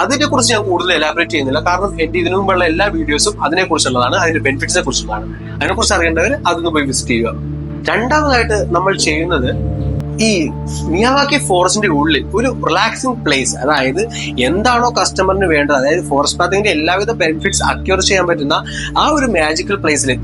അതിനെ കുറിച്ച് ഞാൻ കൂടുതൽ എലാബറേറ്റ് ചെയ്യുന്നില്ല. കാരണം എന്റെ ഇതിനു മുമ്പുള്ള എല്ലാ വീഡിയോസും അതിനെ കുറിച്ചുള്ളതാണ് അതിന്റെ ബെനിഫിറ്റ്സിനെ കുറിച്ചുള്ളതാണ് അതിനെ കുറിച്ച് അറിയേണ്ടവർ അതൊന്ന് പോയി വിസിറ്റ് ചെയ്യുക. രണ്ടാമതായിട്ട് നമ്മൾ ചെയ്യുന്നത് ഈ മിയാവാക്കി ഫോറസ്റ്റിന്റെ ഉള്ളിൽ ഒരു റിലാക്സിംഗ് പ്ലേസ് അതായത് എന്താണോ കസ്റ്റമറിന് വേണ്ടത് അതായത് ഫോറസ്റ്റ് പാത്തിന്റെ എല്ലാവിധ ബെനിഫിറ്റ്സ് അക്യൂർ ചെയ്യാൻ പറ്റുന്ന ആ ഒരു മാജിക്കൽ പ്ലേസിൽ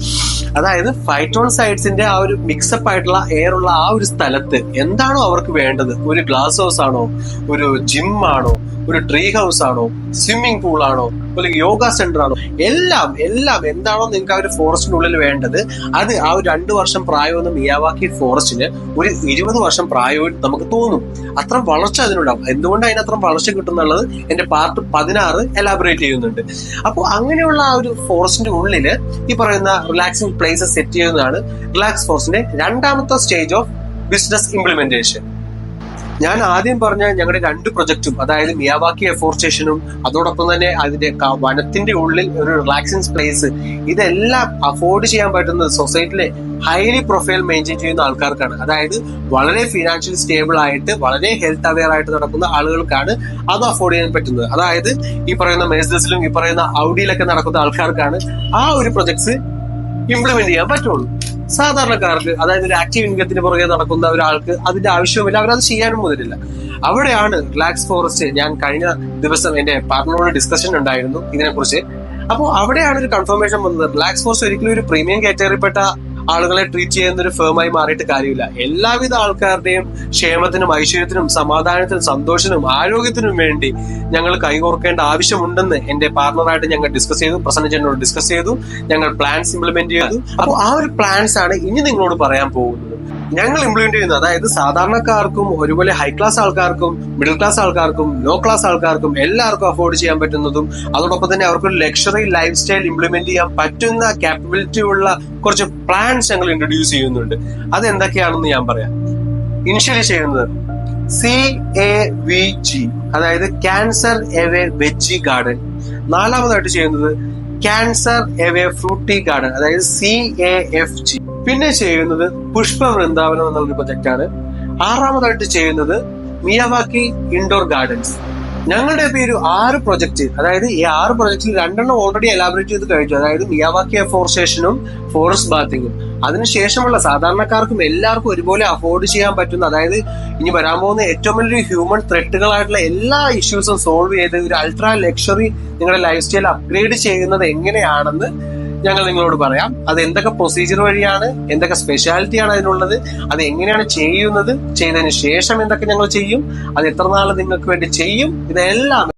അതായത് ഫൈറ്റോൺ സൈഡ്സിന്റെ ആ ഒരു മിക്സപ്പ് ആയിട്ടുള്ള എയർ ഉള്ള ആ ഒരു സ്ഥലത്ത് എന്താണോ അവർക്ക് വേണ്ടത്? ഒരു ഗ്ലാസ് ഹൗസ് ആണോ? ഒരു ജിം ആണോ? ഒരു ട്രീ ഹൗസ് ആണോ സ്വിമ്മിംഗ് പൂൾ ആണോ അല്ലെങ്കിൽ യോഗ സെന്റർ ആണോ എല്ലാം എല്ലാം എന്താണോ നിങ്ങൾക്ക് ആ ഒരു ഫോറസ്റ്റിനുള്ളിൽ വേണ്ടത് അത് ആ ഒരു രണ്ടു വർഷം പ്രായമെന്ന് മിയാവാക്കി ഫോറസ്റ്റിന് ഒരു ഇരുപത് വർഷം പ്രായം നമുക്ക് തോന്നും. അത്ര വളർച്ച അതിനുണ്ടാവും. എന്തുകൊണ്ട് അതിനത്ര വളർച്ച കിട്ടുന്നുള്ളത് എന്റെ പാർട്ട് പതിനാറ് എലാബറേറ്റ് ചെയ്യുന്നുണ്ട്. അപ്പോൾ അങ്ങനെയുള്ള ആ ഒരു ഫോറസ്റ്റിന്റെ ഉള്ളിൽ ഈ പറയുന്ന റിലാക്സിംഗ് പ്ലേസസ് സെറ്റ് ചെയ്യുന്നതാണ് റിലാക്സ് ഫോറസ്റ്റിന്റെ രണ്ടാമത്തെ സ്റ്റേജ് ഓഫ് ബിസിനസ് ഇംപ്ലിമെന്റേഷൻ ഞാൻ ആദ്യം പറഞ്ഞ ഞങ്ങളുടെ രണ്ട് പ്രൊജക്റ്റും അതായത് മിയാവാക്കി എഫോർസ്റ്റേഷനും അതോടൊപ്പം തന്നെ അതിന്റെ വനത്തിന്റെ ഉള്ളിൽ ഒരു റിലാക്സിങ് പ്ലേസ് ഇതെല്ലാം അഫോർഡ് ചെയ്യാൻ പറ്റുന്നത് സൊസൈറ്റിയിലെ ഹൈലി പ്രൊഫൈൽ മെയിന്റെയിൻ ചെയ്യുന്ന ആൾക്കാർക്കാണ്. അതായത് വളരെ ഫിനാൻഷ്യൽ സ്റ്റേബിൾ ആയിട്ട് വളരെ ഹെൽത്ത് അവെയർ ആയിട്ട് നടക്കുന്ന ആളുകൾക്കാണ് അത് അഫോർഡ് ചെയ്യാൻ പറ്റുന്നത്. അതായത് ഈ പറയുന്ന മേസസിലും ഈ പറയുന്ന ഔഡിയിലൊക്കെ നടക്കുന്ന ആൾക്കാർക്കാണ് ആ ഒരു പ്രൊജക്ട്സ് ഇംപ്ലിമെന്റ് ചെയ്യാൻ പറ്റുള്ളൂ. സാധാരണക്കാർക്ക് അതായത് ഒരു ആക്റ്റീവ് ഇൻകത്തിന് പുറകെ നടക്കുന്ന ഒരാൾക്ക് അതിന്റെ ആവശ്യവുമില്ല. അവരത് ചെയ്യാനും മുതലില്ല അവിടെയാണ് റിലാക്സ് ഫോറസ്റ്റ് ഞാൻ കഴിഞ്ഞ ദിവസം എന്റെ പാർട്ണറോട് ഡിസ്കഷൻ ഉണ്ടായിരുന്നു ഇതിനെക്കുറിച്ച്. അപ്പോൾ അവിടെയാണ് ഒരു കൺഫർമേഷൻ വന്നത്. റിലാക്സ് ഫോറസ്റ്റ് ഒരിക്കലും ഒരു പ്രീമിയം കാറ്റഗറിപ്പെട്ട ആളുകളെ ട്രീറ്റ് ചെയ്യുന്ന ഒരു ഫേമായി മാറിയിട്ട് കാര്യമില്ല. എല്ലാവിധ ആൾക്കാരുടെയും ക്ഷേമത്തിനും ഐശ്വര്യത്തിനും സമാധാനത്തിനും സന്തോഷത്തിനും ആരോഗ്യത്തിനും വേണ്ടി ഞങ്ങൾ കൈകോർക്കേണ്ട ആവശ്യമുണ്ടെന്ന് എന്റെ പാർട്ണറായിട്ട് ഞങ്ങൾ ഡിസ്കസ് ചെയ്തു പ്രസന്നജനോട് ഡിസ്കസ് ചെയ്തു ഞങ്ങൾ പ്ലാൻസ് ഇംപ്ലിമെന്റ് ചെയ്തു. അപ്പോൾ ആ ഒരു പ്ലാൻസ് ആണ് ഇനി നിങ്ങളോട് പറയാൻ പോകുന്നത്. ഞങ്ങൾ ഇംപ്ലിമെന്റ് ചെയ്യുന്നത് അതായത് സാധാരണക്കാർക്കും ഒരുപോലെ ഹൈ ക്ലാസ് ആൾക്കാർക്കും മിഡിൽ ക്ലാസ് ആൾക്കാർക്കും ലോ ക്ലാസ് ആൾക്കാർക്കും എല്ലാവർക്കും അഫോർഡ് ചെയ്യാൻ പറ്റുന്നതും അതോടൊപ്പം തന്നെ അവർക്ക് ലക്ഷറി ലൈഫ് സ്റ്റൈൽ ഇംപ്ലിമെന്റ് ചെയ്യാൻ പറ്റുന്ന കാപ്പബിലിറ്റി ഉള്ള കുറച്ച് പ്ലാൻസ് ഞങ്ങൾ ഇൻട്രൊഡ്യൂസ് ചെയ്യുന്നുണ്ട്. അത് എന്തൊക്കെയാണെന്ന് ഞാൻ പറയാം. ഇനിഷ്യലി ചെയ്യുന്നത് സി എ വി ജി അതായത് ക്യാൻസർ എവേ വെജി ഗാർഡൻ നാലാമതായിട്ട് ചെയ്യുന്നത് ക്യാൻസർ എവേ ഫ്രൂട്ടി ഗാർഡൻ അതായത് സി എ എഫ് ജി പിന്നെ ചെയ്യുന്നത് പുഷ്പ വൃന്ദാവനം എന്നൊരു പ്രൊജക്റ്റാണ് ആറാമതായിട്ട് ചെയ്യുന്നത് മിയാവാക്കി ഇൻഡോർ ഗാർഡൻസ് ഞങ്ങളുടെ പേര് ആറ് പ്രൊജക്ട് അതായത് ഈ ആറ് പ്രൊജക്റ്റിൽ രണ്ടെണ്ണം ഓൾറെഡി എലാബറേറ്റ് ചെയ്ത് കഴിഞ്ഞു അതായത് മിയാവാക്കി എഫോർസ്റ്റേഷനും ഫോറസ്റ്റ് ബാത്തിങ്ങും അതിനുശേഷമുള്ള സാധാരണക്കാർക്കും എല്ലാവർക്കും ഒരുപോലെ അഫോർഡ് ചെയ്യാൻ പറ്റുന്ന അതായത് ഇനി വരാൻ പോകുന്ന ഏറ്റവും വലിയൊരു ഹ്യൂമൻ ത്രെട്ടുകളായിട്ടുള്ള എല്ലാ ഇഷ്യൂസും സോൾവ് ചെയ്ത് ഒരു അൾട്രാ ലക്ഷറി നിങ്ങളുടെ ലൈഫ് സ്റ്റൈൽ അപ്ഗ്രേഡ് ചെയ്യുന്നത് എങ്ങനെയാണെന്ന് ഞങ്ങൾ നിങ്ങളോട് പറയാം. അത് എന്തൊക്കെ പ്രൊസീജിയർ വഴിയാണ് എന്തൊക്കെ സ്പെഷ്യാലിറ്റിയാണ് അതിനുള്ളത് അത് എങ്ങനെയാണ് ചെയ്യുന്നത് ചെയ്തതിന് ശേഷം എന്തൊക്കെ ഞങ്ങൾ ചെയ്യും അത് എത്ര നാൾ നിങ്ങൾക്ക് വേണ്ടി ചെയ്യും ഇതെല്ലാം